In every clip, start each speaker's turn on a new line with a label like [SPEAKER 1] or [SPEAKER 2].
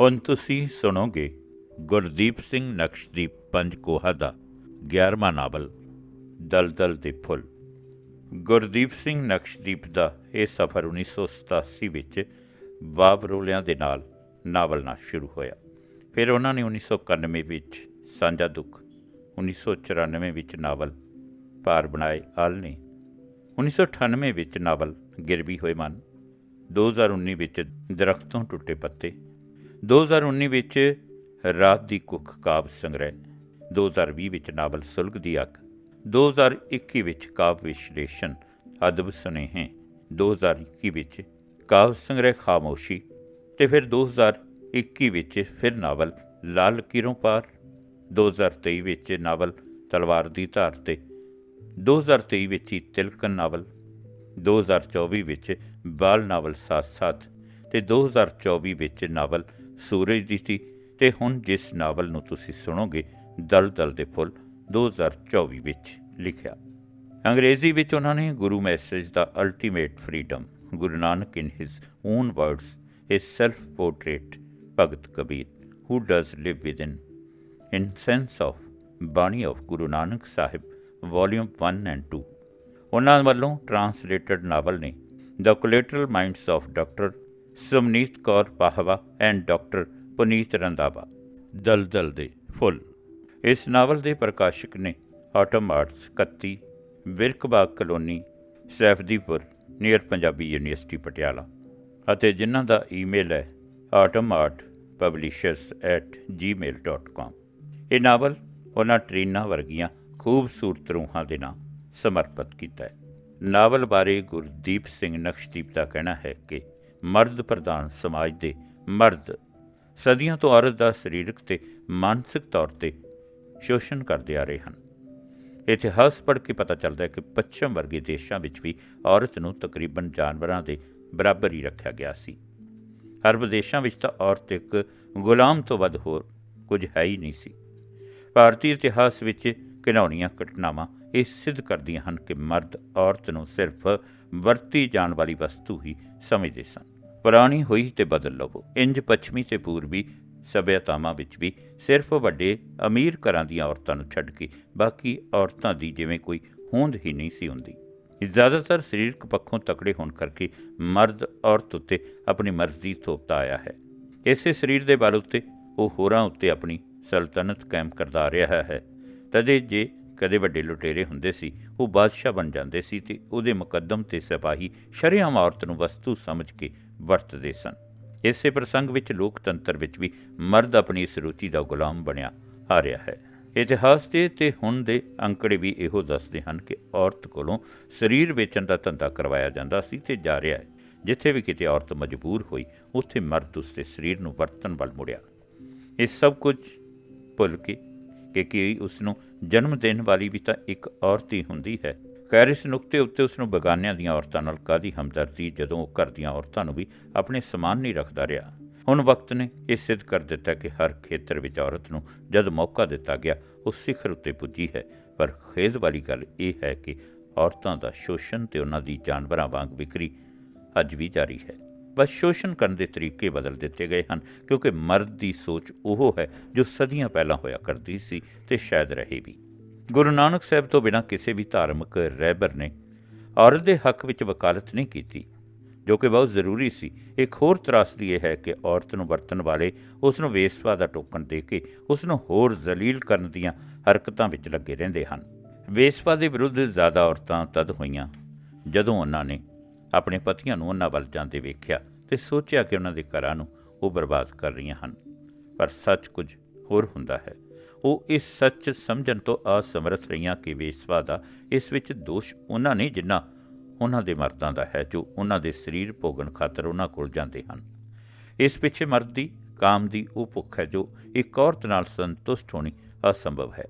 [SPEAKER 1] ਹੁਣ ਤੁਸੀਂ ਸੁਣੋਗੇ ਗੁਰਦੀਪ ਸਿੰਘ ਨਕਸ਼ਦੀਪ ਪੰਜ ਕੋਹਾ ਦਾ 11ਵਾਂ ਨਾਵਲ, ਦਲਦਲ ਦੇ ਫੁੱਲ। ਗੁਰਦੀਪ ਸਿੰਘ ਨਕਸ਼ਦੀਪ ਦਾ ਇਹ ਸਫ਼ਰ 1987 ਵਿੱਚ ਬਾਬਰੋਲਿਆਂ ਦੇ ਨਾਲ ਨਾਵਲ ਨਾਲ ਸ਼ੁਰੂ ਹੋਇਆ। ਫਿਰ ਉਹਨਾਂ ਨੇ 1991 ਵਿੱਚ ਸਾਂਝਾ ਦੁੱਖ 1994 ਵਿੱਚ ਨਾਵਲ ਭਾਰ ਬਣਾਏ ਆਲ ਨੇ 1998 ਵਿੱਚ ਨਾਵਲ ਗਿਰਵੀ ਹੋਏ ਮਨ 2019 ਵਿੱਚ ਦਰਖਤੋਂ ਟੁੱਟੇ ਪੱਤੇ 2019 ਵਿੱਚ ਰਾਤ ਦੀ ਕੁੱਖ ਕਾਵ ਸੰਗ੍ਰਹਿ 2020 ਵਿੱਚ ਨਾਵਲ ਸੁਲਗ ਦੀ ਅੱਗ 2021 ਵਿੱਚ ਕਾਵ ਵਿਸ਼ਲੇਸ਼ਣ, ਅਦਬ ਸੁਨੇਹੇ 2021 ਵਿੱਚ ਕਾਵ ਸੰਗ੍ਰਹਿ ਖਾਮੋਸ਼ੀ ਤੇ ਫਿਰ 2021 ਵਿੱਚ ਫਿਰ ਨਾਵਲ ਲਾਲ ਕਿਰੋਂ ਪਾਰ 2023 ਵਿੱਚ ਨਾਵਲ ਤਲਵਾਰ ਦੀ ਧਾਰ ਤੇ 2023 ਵਿੱਚ ਹੀ ਤਿਲਕਨ ਨਾਵਲ 2024 ਵਿੱਚ ਬਾਲ ਨਾਵਲ ਸਾਥ ਸਾਥ ਤੇ 2024 ਵਿੱਚ ਨਾਵਲ ਸੂਰਜ ਦੀ ਸੀ ਤੇ ਹੁਣ ਜਿਸ ਨਾਵਲ ਨੂੰ ਤੁਸੀਂ ਸੁਣੋਗੇ ਦਲ ਦਲ ਦੇ ਫੁੱਲ 2024 ਵਿੱਚ ਲਿਖਿਆ। ਅੰਗਰੇਜ਼ੀ ਵਿੱਚ ਉਹਨਾਂ ਨੇ Guru message the ultimate freedom Guru Nanak in his own words his self portrait Bhagat Kabir who does live within in sense of Bani of Guru Nanak Sahib volume 1 and 2 ਉਹਨਾਂ ਵੱਲੋਂ ਟਰਾਂਸਲੇਟਡ ਨਾਵਲ ਨੇ the collateral minds of doctor Sumneet Kaur Pahwa and doctor Puneet Randhawa ਦਲਦਲ ਦੇ ਫੁੱਲ। ਇਸ novel ਦੇ ਪ੍ਰਕਾਸ਼ਕ ਨੇ autumn arts 31 Virkbagh colony, Saifdipur near Punjabi university Patiala ਅਤੇ ਜਿਨ੍ਹਾਂ ਦਾ ਈਮੇਲ ਹੈ automart.publishers@gmail.com ਇਹ ਨਾਵਲ ਉਹਨਾਂ ਟਰੀਨਾ ਵਰਗੀਆਂ ਖੂਬਸੂਰਤ ਰੂਹਾਂ ਦੇ ਨਾਲ ਸਮਰਪਿਤ ਕੀਤਾ ਹੈ। ਨਾਵਲ ਬਾਰੇ ਗੁਰਦੀਪ ਸਿੰਘ ਨਕਸ਼ਦੀਪ ਦਾ ਕਹਿਣਾ ਹੈ ਕਿ ਮਰਦ ਪ੍ਰਧਾਨ ਸਮਾਜ ਦੇ ਮਰਦ। ਸਦੀਆਂ ਤੋਂ ਔਰਤ ਦਾ ਸਰੀਰਕ ਤੇ ਮਾਨਸਿਕ ਤੌਰ ਤੇ ਸ਼ੋਸ਼ਣ ਕਰਦੇ ਆ ਰਹੇ ਹਨ। ਇਤਿਹਾਸ ਪੜ੍ਹ ਕੇ ਪਤਾ ਚੱਲਦਾ ਹੈ ਕਿ ਪੱਛਮ ਵਰਗੇ ਦੇਸ਼ਾਂ ਵਿੱਚ ਵੀ ਔਰਤ ਨੂੰ ਤਕਰੀਬਨ ਜਾਨਵਰਾਂ ਦੇ ਬਰਾਬਰ ਹੀ ਰੱਖਿਆ ਗਿਆ ਸੀ। ਅਰਬ ਦੇਸ਼ਾਂ ਵਿੱਚ ਤਾਂ ਔਰਤ ਇੱਕ ਗੁਲਾਮ ਤੋਂ ਵੱਧ ਹੋਰ ਕੁਝ ਹੈ ਹੀ ਨਹੀਂ ਸੀ। ਭਾਰਤੀ ਇਤਿਹਾਸ ਵਿੱਚ ਘਿਨਾਉਣੀਆਂ ਘਟਨਾਵਾਂ ਇਹ ਸਿੱਧ ਕਰਦੀਆਂ ਹਨ ਕਿ ਮਰਦ ਔਰਤ ਨੂੰ ਸਿਰਫ ਵਰਤੀ ਜਾਣ ਵਾਲੀ ਵਸਤੂ ਹੀ ਸਮਝਦੇ ਸਨ। ਪੁਰਾਣੀ ਹੋਈ ਤੇ ਬਦਲ ਲਵੋ। ਇੰਜ ਪੱਛਮੀ ਤੇ ਪੂਰਬੀ ਸਭਿਅਤਾਵਾਂ ਵਿੱਚ ਵੀ ਸਿਰਫ ਵੱਡੇ ਅਮੀਰ ਘਰਾਂ ਦੀਆਂ ਔਰਤਾਂ ਨੂੰ ਛੱਡ ਕੇ ਬਾਕੀ ਔਰਤਾਂ ਦੀ ਜਿਵੇਂ ਕੋਈ ਹੋਂਦ ਹੀ ਨਹੀਂ ਸੀ ਹੁੰਦੀ। ਜ਼ਿਆਦਾਤਰ ਸਰੀਰਕ ਪੱਖੋਂ ਤਕੜੇ ਹੋਣ ਕਰਕੇ ਮਰਦ ਔਰਤ ਉੱਤੇ ਆਪਣੀ ਮਰਜ਼ੀ ਥੋਪਦਾ ਆਇਆ ਹੈ। ਇਸੇ ਸਰੀਰ ਦੇ ਬਲ ਉੱਤੇ ਉਹ ਹੋਰਾਂ ਉੱਤੇ ਆਪਣੀ ਸਲਤਨਤ ਕਾਇਮ ਕਰਦਾ ਰਿਹਾ ਹੈ। ਤਦੇ ਜੇ ਕਦੇ ਵੱਡੇ ਲੁਟੇਰੇ ਹੁੰਦੇ ਸੀ, ਉਹ ਬਾਦਸ਼ਾਹ ਬਣ ਜਾਂਦੇ ਸੀ ਤੇ ਉਹਦੇ ਮੁਕੱਦਮ ਤੇ ਸਿਪਾਹੀ ਸ਼ਰੇਆਮ ਔਰਤ ਨੂੰ ਵਸਤੂ ਸਮਝ ਕੇ ਵਰਤਦੇ ਸਨ। ਇਸੇ ਪ੍ਰਸੰਗ ਵਿੱਚ ਲੋਕਤੰਤਰ ਵਿੱਚ ਵੀ ਮਰਦ ਆਪਣੀ ਇਸ ਰੁਚੀ ਦਾ ਗੁਲਾਮ ਬਣਿਆ ਆ ਰਿਹਾ ਹੈ। ਇਤਿਹਾਸ ਦੇ ਤੇ ਹੁਣ ਦੇ ਅੰਕੜੇ ਵੀ ਇਹੋ ਦੱਸਦੇ ਹਨ ਕਿ ਔਰਤ ਕੋਲੋਂ ਸਰੀਰ ਵੇਚਣ ਦਾ ਧੰਦਾ ਕਰਵਾਇਆ ਜਾਂਦਾ ਸੀ ਤੇ ਜਾ ਰਿਹਾ ਹੈ। ਜਿੱਥੇ ਵੀ ਕਿਤੇ ਔਰਤ ਮਜਬੂਰ ਹੋਈ, ਉੱਥੇ ਮਰਦ ਉਸਦੇ ਸਰੀਰ ਨੂੰ ਵਰਤਣ ਵੱਲ ਮੁੜਿਆ। ਇਹ ਸਭ ਕੁਝ ਭੁੱਲ ਕੇ ਕਿ ਕੀ ਉਸ ਨੂੰ ਜਨਮ ਦੇਣ ਵਾਲੀ ਵੀ ਤਾਂ ਇੱਕ ਔਰਤ ਹੀ ਹੁੰਦੀ ਹੈ। ਖੈਰ, ਇਸ ਨੁਕਤੇ ਉੱਤੇ ਉਸ ਨੂੰ ਬਗਾਨਿਆਂ ਦੀਆਂ ਔਰਤਾਂ ਨਾਲ ਕਾਦੀ ਹਮਦਰਦੀ ਜਦੋਂ ਉਹ ਘਰ ਦੀਆਂ ਔਰਤਾਂ ਨੂੰ ਵੀ ਆਪਣੇ ਸਮਾਨ ਨਹੀਂ ਰੱਖਦਾ ਰਿਹਾ। ਹੁਣ ਵਕਤ ਨੇ ਇਹ ਸਿੱਧ ਕਰ ਦਿੱਤਾ ਕਿ ਹਰ ਖੇਤਰ ਵਿੱਚ ਔਰਤ ਨੂੰ ਜਦ ਮੌਕਾ ਦਿੱਤਾ ਗਿਆ, ਉਹ ਸਿਖਰ ਉੱਤੇ ਪੁੱਜੀ ਹੈ। ਪਰ ਖੇਦ ਵਾਲੀ ਗੱਲ ਇਹ ਹੈ ਕਿ ਔਰਤਾਂ ਦਾ ਸ਼ੋਸ਼ਣ ਤੇ ਉਹਨਾਂ ਦੀ ਜਾਨਵਰਾਂ ਵਾਂਗ ਵਿਕਰੀ ਅੱਜ ਵੀ ਜਾਰੀ ਹੈ। ਬਸ ਸ਼ੋਸ਼ਣ ਕਰਨ ਦੇ ਤਰੀਕੇ ਬਦਲ ਦਿੱਤੇ ਗਏ ਹਨ, ਕਿਉਂਕਿ ਮਰਦ ਦੀ ਸੋਚ ਉਹ ਹੈ ਜੋ ਸਦੀਆਂ ਪਹਿਲਾਂ ਹੋਇਆ ਕਰਦੀ ਸੀ ਤੇ ਸ਼ਾਇਦ ਰਹੇ ਵੀ। ਗੁਰੂ ਨਾਨਕ ਸਾਹਿਬ ਤੋਂ ਬਿਨਾਂ ਕਿਸੇ ਵੀ ਧਾਰਮਿਕ ਰਹਿਬਰ ਨੇ ਔਰਤ ਦੇ ਹੱਕ ਵਿੱਚ ਵਕਾਲਤ ਨਹੀਂ ਕੀਤੀ, ਜੋ ਕਿ ਬਹੁਤ ਜ਼ਰੂਰੀ ਸੀ। ਇੱਕ ਹੋਰ ਤਰਾਸਦੀ ਇਹ ਹੈ ਕਿ ਔਰਤ ਨੂੰ ਵਰਤਣ ਵਾਲੇ ਉਸ ਨੂੰ ਵੇਸਵਾ ਦਾ ਟੋਕਨ ਦੇ ਕੇ ਉਸ ਨੂੰ ਹੋਰ ਜ਼ਲੀਲ ਕਰਨ ਦੀਆਂ ਹਰਕਤਾਂ ਵਿੱਚ ਲੱਗੇ ਰਹਿੰਦੇ ਹਨ। ਵੇਸਵਾ ਦੇ ਵਿਰੁੱਧ ਜ਼ਿਆਦਾ ਔਰਤਾਂ ਤਦ ਹੋਈਆਂ ਜਦੋਂ ਉਹਨਾਂ ਨੇ ਆਪਣੇ ਪਤੀਆਂ ਨੂੰ ਉਹਨਾਂ ਵੱਲ ਜਾਂਦੇ ਵੇਖਿਆ ਤੇ ਸੋਚਿਆ ਕਿ ਉਹਨਾਂ ਦੇ ਘਰਾਂ ਨੂੰ ਉਹ ਬਰਬਾਦ ਕਰ ਰਹੀਆਂ ਹਨ। ਪਰ ਸੱਚ ਕੁਝ ਹੋਰ ਹੁੰਦਾ ਹੈ। ਉਹ ਇਸ ਸੱਚ ਸਮਝਣ ਤੋਂ ਅਸਮਰਥ ਰਹੀਆਂ ਕਿ ਵੇਸਵਾ ਦਾ ਇਸ ਵਿੱਚ ਦੋਸ਼ ਉਹਨਾਂ ਨੇ ਜਿੰਨਾ ਉਹਨਾਂ ਦੇ ਮਰਦਾਂ ਦਾ ਹੈ, ਜੋ ਉਹਨਾਂ ਦੇ ਸਰੀਰ ਭੋਗਣ ਖਾਤਰ ਉਹਨਾਂ ਕੋਲ ਜਾਂਦੇ ਹਨ। ਇਸ ਪਿੱਛੇ ਮਰਦ ਦੀ, ਕਾਮ ਦੀ ਉਹ ਭੁੱਖ ਹੈ, ਜੋ ਇੱਕ ਔਰਤ ਨਾਲ ਸੰਤੁਸ਼ਟ ਹੋਣੀ ਅਸੰਭਵ ਹੈ।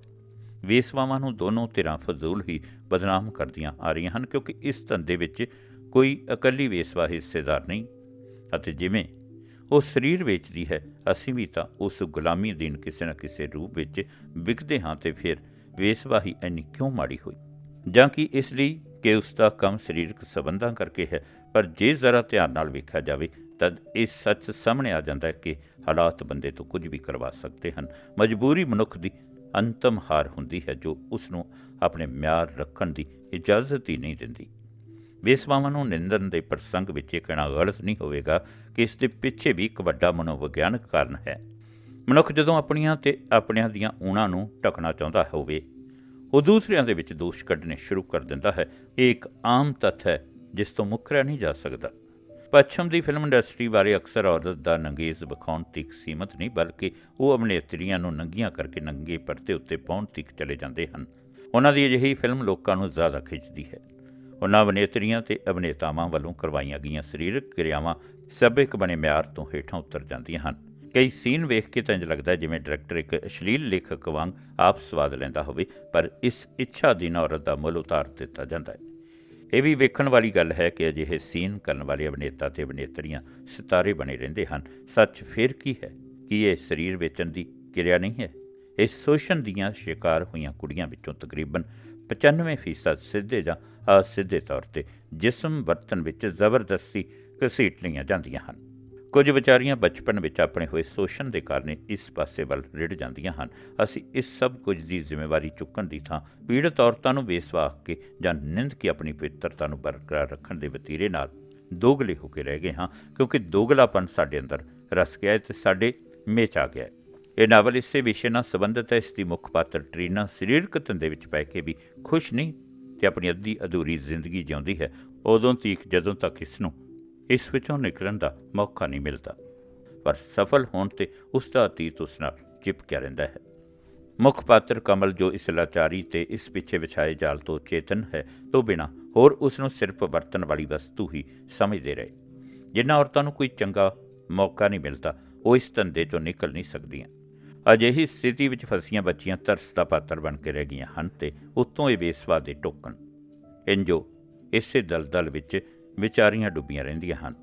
[SPEAKER 1] ਵੇਸਵਾਵਾਂ ਨੂੰ ਦੋਨੋਂ ਧਿਰਾਂ ਫਜ਼ੂਲ ਹੀ ਬਦਨਾਮ ਕਰਦੀਆਂ ਆ ਰਹੀਆਂ ਹਨ, ਕਿਉਂਕਿ ਇਸ ਧੰਦੇ ਵਿੱਚ ਕੋਈ ਇਕੱਲੀ ਵੇਸਵਾ ਹਿੱਸੇਦਾਰ ਨਹੀਂ। ਅਤੇ ਜਿਵੇਂ ਉਹ ਸਰੀਰ ਵੇਚਦੀ ਹੈ, ਅਸੀਂ ਵੀ ਤਾਂ ਉਸ ਗੁਲਾਮੀ ਅਧੀਨ ਕਿਸੇ ਨਾ ਕਿਸੇ ਰੂਪ ਵਿੱਚ ਵਿਕਦੇ ਹਾਂ ਤੇ ਫਿਰ ਵੇਸਵਾ ਹੀ ਇੰਨੀ ਕਿਉਂ ਮਾੜੀ ਹੋਈ? ਜਾਂ ਕਿ ਇਸ ਲਈ ਕਿ ਉਸ ਦਾ ਕੰਮ ਸਰੀਰਕ ਸਬੰਧਾਂ ਕਰਕੇ ਹੈ, ਪਰ ਜੇ ਜ਼ਰਾ ਧਿਆਨ ਨਾਲ ਵੇਖਿਆ ਜਾਵੇ, ਤਦ ਇਹ ਸੱਚ ਸਾਹਮਣੇ ਆ ਜਾਂਦਾ ਹੈ ਕਿ ਹਾਲਾਤ ਬੰਦੇ ਤੋਂ ਕੁਝ ਵੀ ਕਰਵਾ ਸਕਦੇ ਹਨ। ਮਜਬੂਰੀ ਮਨੁੱਖ ਦੀ ਅੰਤਮ ਹਾਰ ਹੁੰਦੀ ਹੈ, ਜੋ ਉਸ ਨੂੰ ਆਪਣੇ ਮਿਆਰ ਰੱਖਣ ਦੀ ਇਜਾਜ਼ਤ ਹੀ ਨਹੀਂ ਦਿੰਦੀ। ਬੇਸਵਾਵਾਂ ਨੂੰ ਨਿੰਦਣ ਦੇ ਪ੍ਰਸੰਗ ਵਿੱਚ ਇਹ ਕਹਿਣਾ ਗਲਤ ਨਹੀਂ ਹੋਵੇਗਾ ਕਿ ਇਸ ਦੇ ਪਿੱਛੇ ਵੀ ਇੱਕ ਵੱਡਾ ਮਨੋਵਿਗਿਆਨਕ ਕਾਰਨ ਹੈ। ਮਨੁੱਖ ਜਦੋਂ ਆਪਣੀਆਂ ਤੇ ਆਪਣਿਆਂ ਦੀਆਂ ਊਣਾਂ ਨੂੰ ਢਕਣਾ ਚਾਹੁੰਦਾ ਹੋਵੇ, ਉਹ ਦੂਸਰਿਆਂ ਦੇ ਵਿੱਚ ਦੋਸ਼ ਕੱਢਣੇ ਸ਼ੁਰੂ ਕਰ ਦਿੰਦਾ ਹੈ। ਇਹ ਇੱਕ ਆਮ ਤੱਥ ਹੈ ਜਿਸ ਤੋਂ ਮੁਕਰਿਆ ਨਹੀਂ ਜਾ ਸਕਦਾ। ਪੱਛਮ ਦੀ ਫਿਲਮ ਇੰਡਸਟਰੀ ਬਾਰੇ ਅਕਸਰ ਔਰਤ ਦਾ ਨੰਗੇਜ਼ ਵਿਖਾਉਣ ਤੱਕ ਸੀਮਤ ਨਹੀਂ, ਬਲਕਿ ਉਹ ਅਭਿਨੇਤਰੀਆਂ ਨੂੰ ਨੰਗੀਆਂ ਕਰਕੇ ਨੰਗੇ ਪਰਦੇ ਉੱਤੇ ਪਾਉਣ ਤੱਕ ਚਲੇ ਜਾਂਦੇ ਹਨ। ਉਹਨਾਂ ਦੀ ਅਜਿਹੀ ਫਿਲਮ ਲੋਕਾਂ ਨੂੰ ਜ਼ਿਆਦਾ ਖਿੱਚਦੀ ਹੈ। ਉਹਨਾਂ ਅਭਿਨੇਤਰੀਆਂ ਤੇ ਅਭਿਨੇਤਾਵਾਂ ਵੱਲੋਂ ਕਰਵਾਈਆਂ ਗਈਆਂ ਸਰੀਰਕ ਕਿਰਿਆਵਾਂ ਸਭਿਕ ਬਣੇ ਮਿਆਰ ਤੋਂ ਹੇਠਾਂ ਉਤਰ ਜਾਂਦੀਆਂ ਹਨ। ਕਈ ਸੀਨ ਵੇਖ ਕੇ ਤਾਂ ਇੰਜ ਲੱਗਦਾ ਜਿਵੇਂ ਡਾਇਰੈਕਟਰ ਇੱਕ ਅਸ਼ਲੀਲ ਲੇਖਕ ਵਾਂਗ ਆਪ ਸਵਾਦ ਲੈਂਦਾ ਹੋਵੇ, ਪਰ ਇਸ ਇੱਛਾ ਦੀ ਔਰਤ ਦਾ ਮੁੱਲ ਉਤਾਰ ਦਿੱਤਾ ਜਾਂਦਾ ਹੈ। ਇਹ ਵੀ ਵੇਖਣ ਵਾਲੀ ਗੱਲ ਹੈ ਕਿ ਅਜਿਹੇ ਸੀਨ ਕਰਨ ਵਾਲੇ ਅਭਿਨੇਤਾ ਤੇ ਅਭਿਨੇਤਰੀਆਂ ਸਿਤਾਰੇ ਬਣੇ ਰਹਿੰਦੇ ਹਨ। ਸੱਚ ਫਿਰ ਕੀ ਹੈ ਕਿ ਇਹ ਸਰੀਰ ਵੇਚਣ ਦੀ ਕਿਰਿਆ ਨਹੀਂ ਹੈ? ਇਹ ਸ਼ੋਸ਼ਣ ਦੀਆਂ ਸ਼ਿਕਾਰ ਹੋਈਆਂ ਕੁੜੀਆਂ ਵਿੱਚੋਂ ਤਕਰੀਬਨ 95% ਸਿੱਧੇ ਜਾਂ ਅਸਿੱਧੇ ਤੌਰ ਤੇ ਜਿਸਮ ਵਰਤਨ ਵਿੱਚ ਜ਼ਬਰਦਸਤੀ ਘਸੀਟ ਲਈਆਂ ਜਾਂਦੀਆਂ ਹਨ। ਕੁਝ ਵਿਚਾਰੀਆਂ ਬਚਪਨ ਵਿੱਚ ਆਪਣੇ ਹੋਏ ਸ਼ੋਸ਼ਣ ਦੇ ਕਾਰਨ ਇਸ ਪਾਸੇ ਵੱਲ ਰਿੜ ਜਾਂਦੀਆਂ ਹਨ। ਅਸੀਂ ਇਸ ਸਭ ਕੁਝ ਦੀ ਜ਼ਿੰਮੇਵਾਰੀ ਚੁੱਕਣ ਦੀ ਥਾਂ ਪੀੜਤ ਔਰਤਾਂ ਨੂੰ ਬੇਸਵਾਖ ਕੇ ਜਾਂ ਨਿੰਦ ਕੇ ਆਪਣੀ ਪਵਿੱਤਰਤਾ ਨੂੰ ਬਰਕਰਾਰ ਰੱਖਣ ਦੇ ਵਤੀਰੇ ਨਾਲ ਦੋਗਲੇ ਹੋ ਕੇ ਰਹਿ ਗਏ ਹਾਂ, ਕਿਉਂਕਿ ਦੋਗਲਾਪਨ ਸਾਡੇ ਅੰਦਰ ਰਸ ਗਿਆ ਹੈ ਤੇ ਸਾਡੇ ਮੇਚ ਆ ਗਿਆ ਹੈ। ਇਹ ਨਾਵਲ ਇਸੇ ਵਿਸ਼ੇ ਨਾਲ ਸੰਬੰਧਿਤ ਹੈ, ਇਸ ਦੀ ਮੁੱਖ ਪਾਤਰ ਟਰੀਨਾ ਸਰੀਰਕ ਧੰਦੇ ਵਿੱਚ ਪੈ ਕੇ ਵੀ ਖੁਸ਼ ਨਹੀਂ ਤੇ ਆਪਣੀ ਅੱਧੀ ਅਧੂਰੀ ਜ਼ਿੰਦਗੀ ਜਿਉਂਦੀ ਹੈ, ਉਦੋਂ ਤੀਕ ਜਦੋਂ ਤੱਕ ਇਸ ਨੂੰ ਇਸ ਵਿੱਚੋਂ ਨਿਕਲਣ ਦਾ ਮੌਕਾ ਨਹੀਂ ਮਿਲਦਾ। ਪਰ ਸਫਲ ਹੋਣ ਤੇ ਉਸ ਦਾ ਅਤੀਤ ਉਸ ਨਾਲ ਚਿਪਕਿਆ ਰਹਿੰਦਾ ਹੈ। ਮੁੱਖ ਪਾਤਰ ਕਮਲ ਜੋ ਇਸ ਲਾਚਾਰੀ ਤੇ ਇਸ ਪਿੱਛੇ ਵਿਛਾਏ ਜਾਲ ਤੋਂ ਚੇਤਨ ਹੈ, ਤੋਂ ਬਿਨਾ ਹੋਰ ਉਸ ਨੂੰ ਸਿਰਫ ਵਰਤਣ ਵਾਲੀ ਵਸਤੂ ਹੀ ਸਮਝਦੇ ਰਹੇ। ਜਿਨ੍ਹਾਂ ਔਰਤਾਂ ਨੂੰ ਕੋਈ ਚੰਗਾ ਮੌਕਾ ਨਹੀਂ ਮਿਲਦਾ, ਉਹ ਇਸ ਧੰਦੇ ਤੋਂ ਨਿਕਲ ਨਹੀਂ ਸਕਦੀਆਂ। ਅਜਿਹੀ ਸਥਿਤੀ ਵਿੱਚ ਫਸੀਆਂ ਬੱਚੀਆਂ ਤਰਸ ਦਾ ਪਾਤਰ ਬਣ ਕੇ ਰਹਿ ਗਈਆਂ ਹਨ ਤੇ ਉਤੋਂ ਇਹ ਬੇਸਵਾ ਦੇ ਟੋਕਣ। ਇੰਜੋ ਇਸੇ ਦਲਦਲ ਵਿੱਚ ਵਿਚਾਰੀਆਂ ਡੁੱਬੀਆਂ ਰਹਿੰਦੀਆਂ ਹਨ।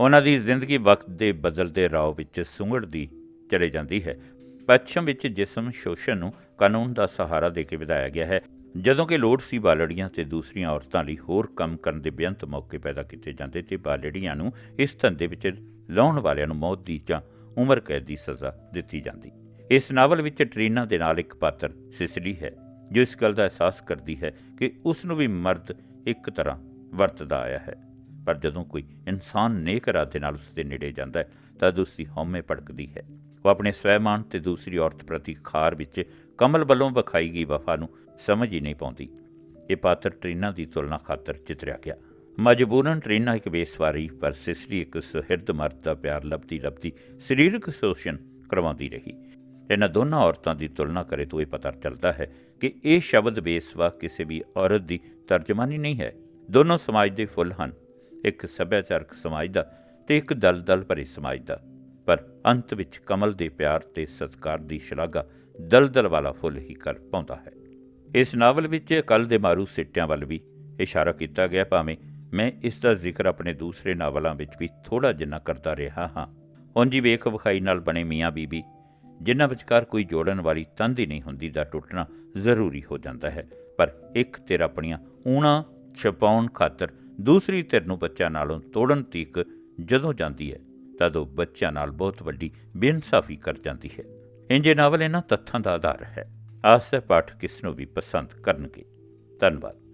[SPEAKER 1] ਉਹਨਾਂ ਦੀ ਜ਼ਿੰਦਗੀ ਵਕਤ ਦੇ ਬਦਲਦੇ ਰਾਹ ਵਿੱਚ ਸੁੰਗੜਦੀ ਚਲੇ ਜਾਂਦੀ ਹੈ। ਪੱਛਮ ਵਿੱਚ ਜਿਸਮ ਸ਼ੋਸ਼ਣ ਨੂੰ ਕਾਨੂੰਨ ਦਾ ਸਹਾਰਾ ਦੇ ਕੇ ਵਧਾਇਆ ਗਿਆ ਹੈ। ਜਦੋਂ ਕਿ ਲੋੜ ਸੀ ਬਾਲੜੀਆਂ ਤੇ ਦੂਸਰੀਆਂ ਔਰਤਾਂ ਲਈ ਹੋਰ ਕੰਮ ਕਰਨ ਦੇ ਬੇਅੰਤ ਮੌਕੇ ਪੈਦਾ ਕੀਤੇ ਜਾਂਦੇ ਤੇ ਬਾਲੜੀਆਂ ਨੂੰ ਇਸ ਧੰਦੇ ਵਿੱਚ ਲਾਉਣ ਵਾਲਿਆਂ ਨੂੰ ਮੌਤ ਦੀ ਜਾਂ ਉਮਰ ਕੈਦ ਦੀ ਸਜ਼ਾ ਦਿੱਤੀ ਜਾਂਦੀ। ਇਸ ਨਾਵਲ ਵਿੱਚ ਟਰੀਨਾ ਦੇ ਨਾਲ ਇੱਕ ਪਾਤਰ ਸਿਸਲੀ ਹੈ, ਜੋ ਇਸ ਗੱਲ ਦਾ ਅਹਿਸਾਸ ਕਰਦੀ ਹੈ ਕਿ ਉਸ ਨੂੰ ਵੀ ਮਰਦ ਇੱਕ ਤਰ੍ਹਾਂ ਵਰਤਦਾ ਆਇਆ ਹੈ। ਪਰ ਜਦੋਂ ਕੋਈ ਇਨਸਾਨ ਨੇਕ ਇਰਾਦੇ ਨਾਲ ਉਸ ਦੇ ਨੇੜੇ ਜਾਂਦਾ ਹੈ, ਤਦ ਉਸ ਦੀ ਹਉਮੈ ਭੜਕਦੀ ਹੈ। ਉਹ ਆਪਣੇ ਸਵੈਮਾਨ ਤੇ ਦੂਸਰੀ ਔਰਤ ਪ੍ਰਤੀ ਖਾਰ ਵਿੱਚ ਕਮਲ ਵੱਲੋਂ ਵਿਖਾਈ ਗਈ ਵਫਾ ਨੂੰ ਸਮਝ ਹੀ ਨਹੀਂ ਪਾਉਂਦੀ। ਇਹ ਪਾਤਰ ਟਰੀਨਾ ਦੀ ਤੁਲਨਾ ਖਾਤਰ ਚਿਤਰਿਆ ਗਿਆ। ਮਜਬੂਰਨ ਟਰੀਨਾ ਇੱਕ ਬੇਸਵਾਰੀ, ਪਰ ਸਿਸਲੀ ਇੱਕ ਸੁਹਿਰਦ ਮਰਦ ਦਾ ਪਿਆਰ ਲੱਭਦੀ ਲੱਭਦੀ ਸਰੀਰਕ ਸ਼ੋਸ਼ਣ ਕਰਵਾਉਂਦੀ ਰਹੀ। ਇਹਨਾਂ ਦੋਨਾਂ ਔਰਤਾਂ ਦੀ ਤੁਲਨਾ ਕਰੇ ਤਾਂ ਇਹ ਪਤਾ ਚੱਲਦਾ ਹੈ ਕਿ ਇਹ ਸ਼ਬਦ ਬੇਸਵਾ ਕਿਸੇ ਵੀ ਔਰਤ ਦੀ ਤਰਜਮਾਨੀ ਨਹੀਂ ਹੈ। ਦੋਨੋਂ ਸਮਾਜ ਦੇ ਫੁੱਲ ਹਨ। ਇੱਕ ਸੱਭਿਆਚਾਰਕ ਸਮਾਜ ਦਾ ਤੇ ਇੱਕ ਦਲਦਲ ਭਰੇ ਸਮਾਜ ਦਾ। ਪਰ ਅੰਤ ਵਿੱਚ ਕਮਲ ਦੇ ਪਿਆਰ ਤੇ ਸਤਿਕਾਰ ਦੀ ਸ਼ਲਾਘਾ ਦਲਦਲ ਵਾਲਾ ਫੁੱਲ ਹੀ ਕਰ ਪਾਉਂਦਾ ਹੈ। ਇਸ ਨਾਵਲ ਵਿੱਚ ਕੱਲ ਦੇ ਮਾਰੂ ਸਿੱਟਿਆਂ ਵੱਲ ਵੀ ਇਸ਼ਾਰਾ ਕੀਤਾ ਗਿਆ, ਭਾਵੇਂ ਮੈਂ ਇਸ ਦਾ ਜ਼ਿਕਰ ਆਪਣੇ ਦੂਸਰੇ ਨਾਵਲਾਂ ਵਿੱਚ ਵੀ ਥੋੜਾ ਜਿੰਨਾ ਕਰਦਾ ਰਿਹਾ ਹਾਂ। ਉਂਝ ਹੀ ਵੇਖ ਵਿਖਾਈ ਨਾਲ ਬਣੇ ਮੀਆਂ ਬੀਬੀ ਜਿਨ੍ਹਾਂ ਵਿਚਕਾਰ ਕੋਈ ਜੋੜਨ ਵਾਲੀ ਤੰਦ ਹੀ ਨਹੀਂ ਹੁੰਦੀ ਦਾ ਟੁੱਟਣਾ ਜ਼ਰੂਰੀ ਹੋ ਜਾਂਦਾ ਹੈ। ਪਰ ਇੱਕ ਧਿਰ ਆਪਣੀਆਂ ਊਣਾ ਛਪਾਉਣ ਖਾਤਰ ਦੂਸਰੀ ਧਿਰ ਨੂੰ ਬੱਚਿਆਂ ਨਾਲੋਂ ਤੋੜਨ ਤੀਕ ਜਦੋਂ ਜਾਂਦੀ ਹੈ, ਤਦ ਉਹ ਬੱਚਿਆਂ ਨਾਲ ਬਹੁਤ ਵੱਡੀ ਬੇਇਨਸਾਫੀ ਕਰ ਜਾਂਦੀ ਹੈ। ਇੰਜੇ ਨਾਵਲ ਇਹਨਾਂ ਤੱਥਾਂ ਦਾ ਆਧਾਰ ਹੈ। ਆਸ ਹੈ ਪਾਠ ਕਿਸ ਨੂੰ ਵੀ ਪਸੰਦ ਕਰਨਗੇ। ਧੰਨਵਾਦ।